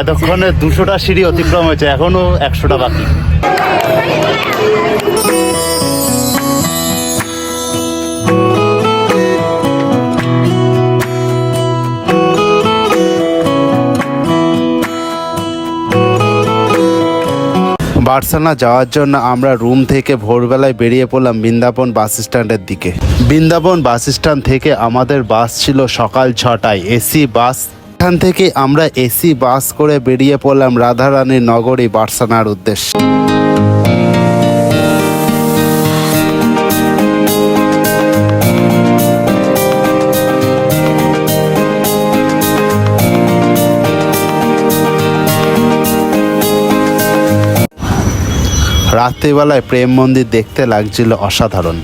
এতক্ষণে দুশোটা সিঁড়ি অতিক্রম হয়েছে, এখনও একশোটা বাকি। বার্সানা যাওয়ার জন্য আমরা রুম থেকে ভোরবেলায় বেরিয়ে পড়লাম বৃন্দাবন বাস স্ট্যান্ডের দিকে। বৃন্দাবন বাস স্ট্যান্ড থেকে আমাদের বাস ছিল সকাল ছটায়। এসি, বাস এখান থেকে আমরা এসি বাস করে বেরিয়ে পড়লাম রাধারানীর নগরী বার্সানার উদ্দেশ্যে। রাত্রিবেলায় প্রেম মন্দির দেখতে লাগছিল অসাধারণ।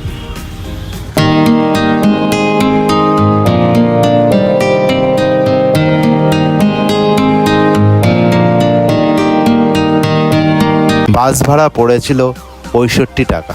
বাস ভাড়া পড়েছিল পঁয়ষট্টি টাকা।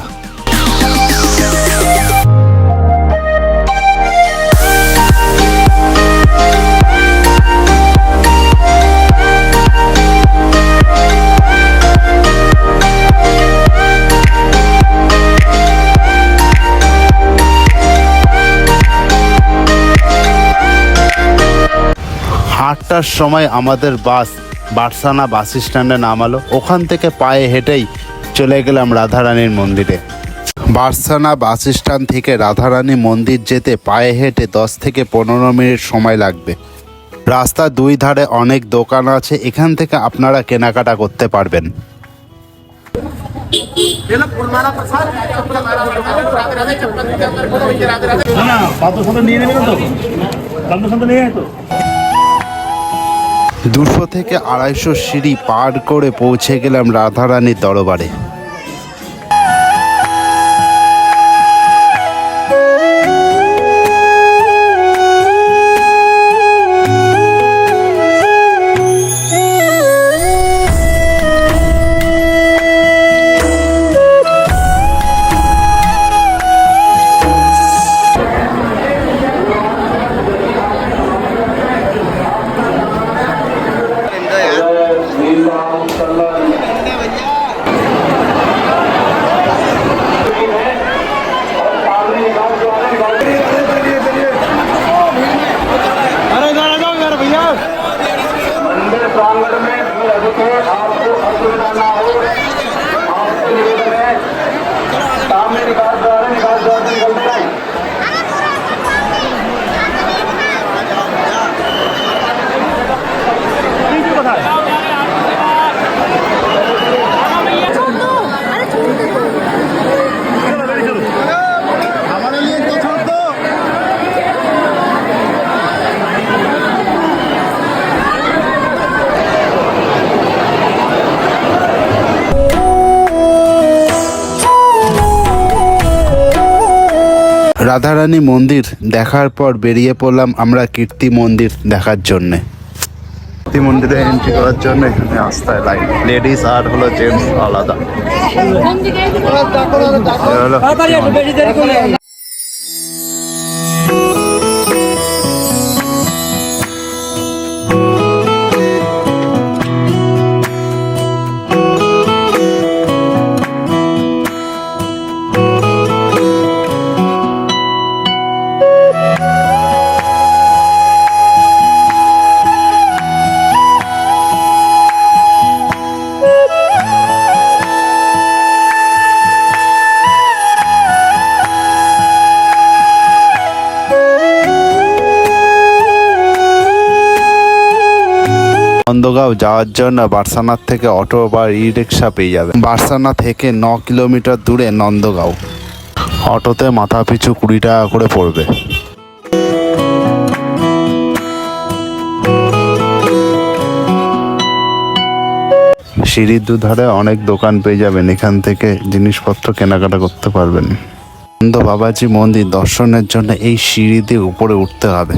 আটটার সময় আমাদের বাস বারসানা বাস স্ট্যান্ডে নামালো। ওখান থেকে পায়ে হেঁটেই চলে গেলাম রাধারানীর মন্দিরে। বারসানা বাস স্ট্যান্ড থেকে রাধারানী মন্দির যেতে পায়ে হেঁটে দশ থেকে পনেরো মিনিট সময় লাগবে। রাস্তার দুই ধারে অনেক দোকান আছে, এখান থেকে আপনারা কেনাকাটা করতে পারবেন। নিয়ে নেবেন তো? নিয়ে দুশো থেকে আড়াইশো সিঁড়ি পার করে পৌঁছে গেলাম রাধারানীর দরবারে। রাধারানী মন্দির দেখার পর বেরিয়ে পড়লাম আমরা কীর্তি মন্দির দেখার জন্যে। কীর্তি মন্দিরে এন্ট্রি করার জন্য এখানে আস্তায় লাইন লেডিস আর হলো জেন্টস আলাদা। নন্দগাঁও যাওয়ার জন্য বার্সানার থেকে অটো বা ই রিক্সা পেয়ে যাবে বার্সানা থেকে ন কিলোমিটার দূরে নন্দগাঁও। অটোতে মাথা পিছু কুড়ি টাকা করে পড়বে। সিঁড়ির দুধারে অনেক দোকান পেয়ে যাবেন। এখান থেকে জিনিসপত্র কেনাকাটা করতে পারবেন। নন্দ বাবাজি মন্দির দর্শনের জন্য এই সিঁড়ি দিয়ে উপরে উঠতে হবে।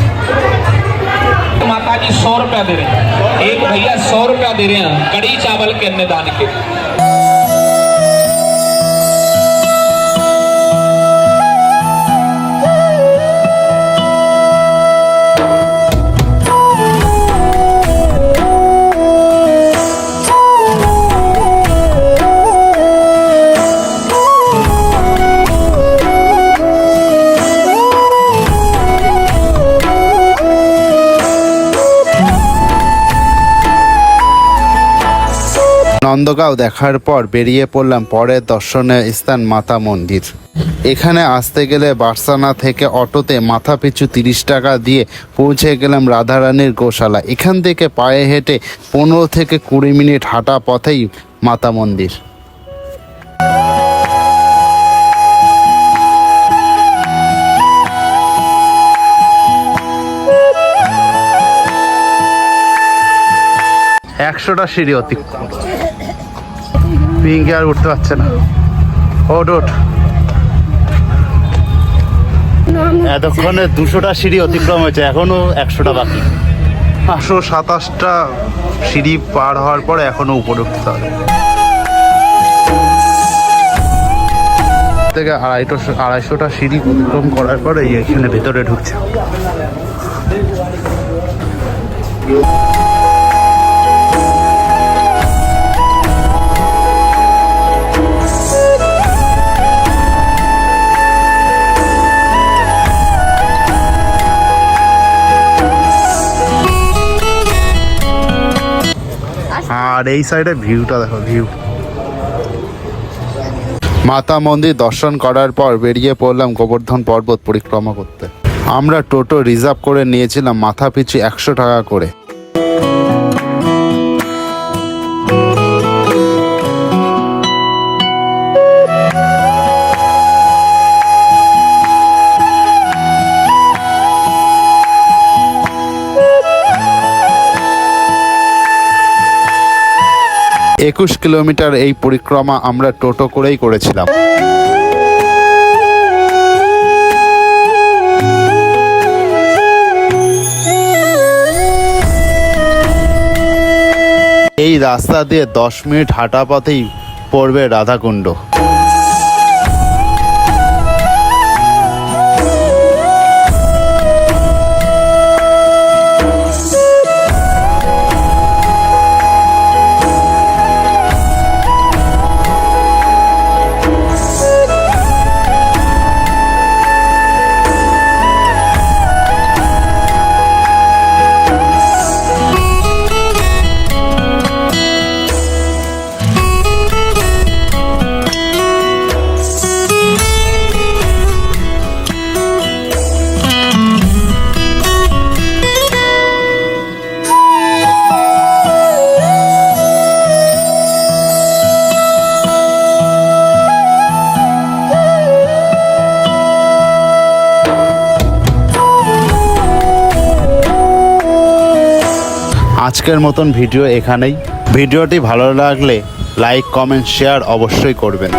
हैं। एक भैया सौ रुपया दे रहे हैं। कड़ी चावल के अन्नदान के। নন্দগাঁও দেখার পর বেরিয়ে পড়লাম পরের দর্শনের স্থান মাতা মন্দির। এখানে আসতে গেলে বার্সানা থেকে অটোতে মাথা পিছু তিরিশ টাকা দিয়ে পৌঁছে গেলাম রাধারানীর গোশালা। এখান থেকে পায়ে হেঁটে পনেরো থেকে কুড়ি মিনিট হাঁটা পথেই মাতা মন্দির। একশোটা সিঁড়ি অতিক্রম। পিঙ্কি আর উঠতে পারছে না। ওট ওঠ। এতক্ষণে দুশোটা সিঁড়ি অতিক্রম হয়েছে, এখনও একশোটা বাকি। পাঁচশো সাতাশটা সিঁড়ি পার হওয়ার পরে এখনও উপরে উঠতে হবে। থেকে আড়াইটো আড়াইশোটা সিঁড়ি অতিক্রম করার পরে এখানে ভেতরে ঢুকছে। আর এই সাইডে ভিউটা দেখো, ভিউ। মাতা মন্দির দর্শন করার পর বেরিয়ে পড়লাম গোবর্ধন পর্বত পরিক্রমা করতে। আমরা টোটো রিজার্ভ করে নিয়েছিলাম মাথা পিছু একশো টাকা করে। একুশ কিলোমিটার এই পরিক্রমা আমরা টোটো করেই করেছিলাম। এই রাস্তা দিয়ে দশ মিনিট হাঁটা পথেই পড়বে রাধাকুণ্ড। আজকের মতন ভিডিও এখানেই। ভিডিওটি ভালো লাগলে লাইক কমেন্ট শেয়ার অবশ্যই করবেন।